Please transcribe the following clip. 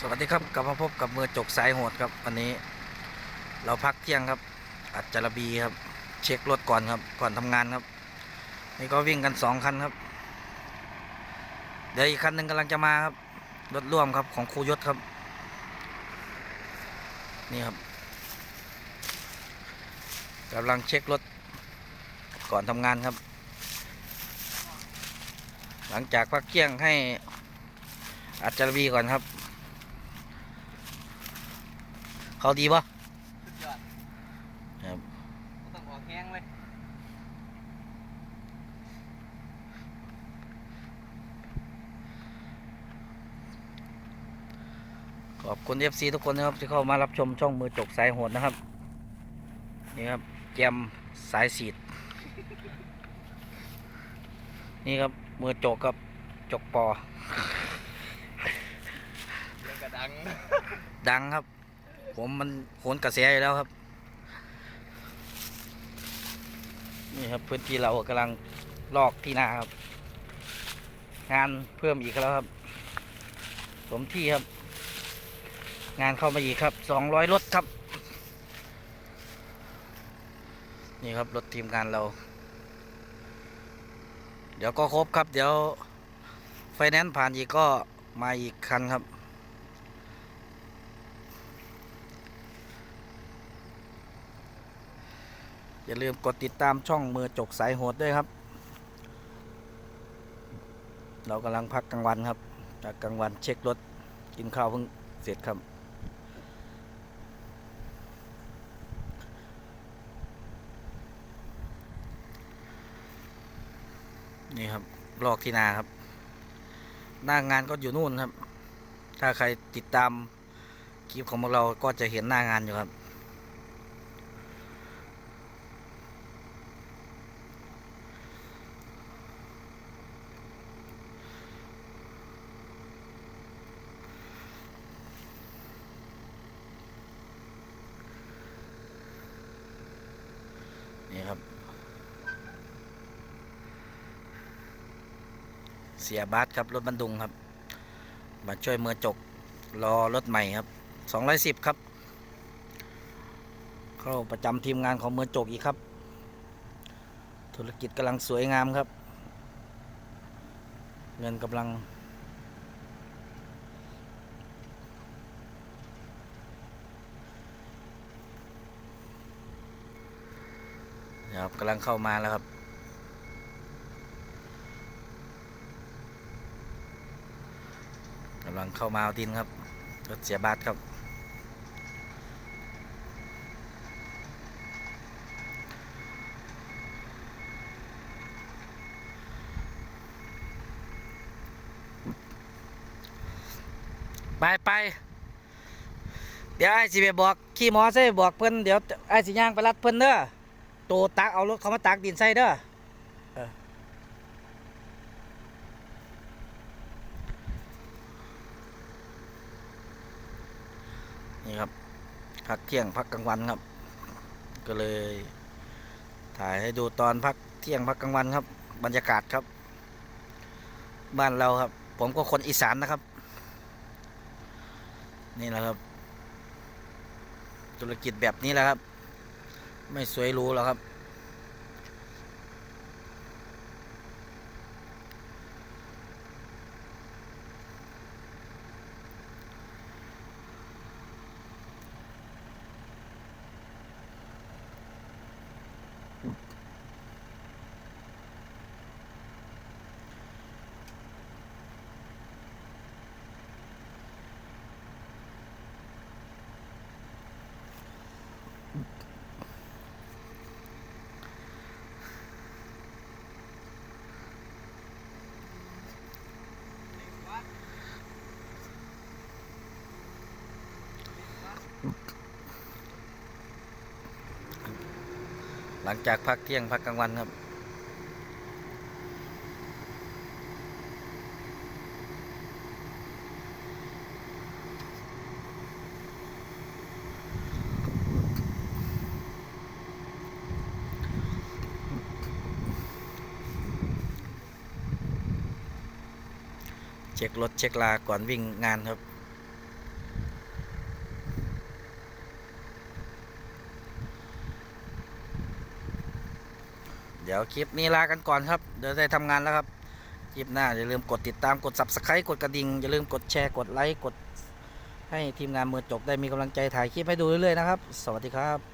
สวัสดีครับกลับมาพบกับมือจกสายโหดครับวันนี้ เราพักเที่ยงครับ อัจจารบีครับ เช็ครถก่อนครับ ก่อนทำงานครับ นี่ก็วิ่งกันสองคันครับ เดี๋ยวอีกคันหนึ่งกำลังจะมาครับรถร่วมครับของครูยศครับ นี่ครับกำลังเช็ครถก่อนทำงานครับ หลังจากพักเที่ยงให้อัจจารบีก่อนครับ เขาดีปะสุดยอดครับบ่ต้องออกแห้งเลยขอบคุณเอฟซีทุกคนนะครับที่เข้ามารับชมช่องมือจกสายโหดนะครับ นี่ครับแจมสายสีด นี่ครับมือจกกับจกปอ เดี๋ยวก็ดัง ดังครับ ผมมันโหนกระแสอยู่แล้วครับ นี่ครับพื้นที่เรากำลังลอกที่นาครับ งานเพิ่มอีกแล้วครับ สมที่ครับ งานเข้ามาอีกครับสองร้อยรถครับ นี่ครับรถทีมงานเรา เดี๋ยวก็ครบครับ เดี๋ยวไฟแนนซ์ผ่านอีกก็มาอีกคันครับ อย่าลืมกดติดตามช่องมือจกสายโหดด้วยครับ เรากำลังพักกลางวันครับจากกลางวันเช็ครถกินข้าวเพิ่งเสร็จครับ นี่ครับลอกที่นาครับ หน้างานก็อยู่นู่นครับ ถ้าใครติดตามคลิปของพวกเราก็จะเห็นหน้างานอยู่ครับ นี่ครับ เสียบาสครับ รถบรรดุงครับ มาช่วยเมือจก รอรถใหม่ครับสองร้อยสิบครับ เข้าประจำทีมงานของเมือจกอีกครับ ธุรกิจกำลังสวยงามครับ เงินกำลัง นะครับกำลังเข้ามาแล้วครับ กำลังเข้ามาเอาดินครับรถเสียบาทครับ ไปไปเดี๋ยวไอ้สิไปบอก ขี่มอไซค์บอกเพิ่นเดี๋ยวไอ้สิย่างไปรัดเพิ่นเด้อ โตตักเอารถเขามาตักดินใส่เด้อเออนี่ครับพักเที่ยงพักกลางวันครับ ก็เลย ถ่ายให้ดูตอนพักเที่ยงพักกลางวันครับ บรรยากาศครับ บ้านเราครับ ผมก็คนอีสานนะครับ นี่แหละครับ ธุรกิจแบบนี้แหละครับ ไม่สวยรู้แล้วครับ หลังจากพักเที่ยงพักกลางวันครับ เช็ครถเช็คลาก่อนวิ่งงานครับ เดี๋ยวคลิปนี้ลากันก่อนครับ เดี๋ยวได้ทำงานแล้วครับ คลิปหน้าอย่าลืมกดติดตามกด subscribe กดกระดิ่งอย่าลืมกดแชร์กดไลค์กด ให้ทีมงานมือจกได้มีกำลังใจถ่ายคลิปให้ดูเรื่อยๆนะครับ สวัสดีครับ